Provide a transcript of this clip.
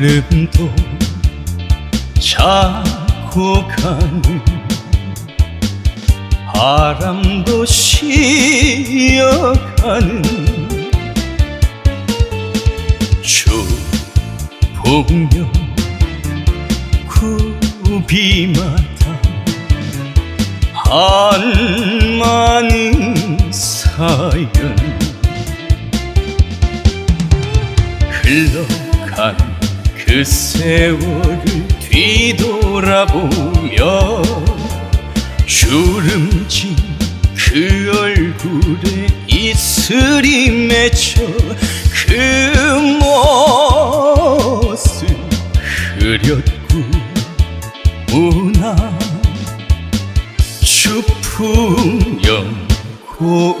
흐름도 자고 가는 바람도 쉬어가는 주폭령 구비마다 한 많은 사연 흘러간 그 세월을 뒤돌아보며 주름진 그 얼굴에 이슬이 맺혀 그 모습 그렸구나 추풍 연고개.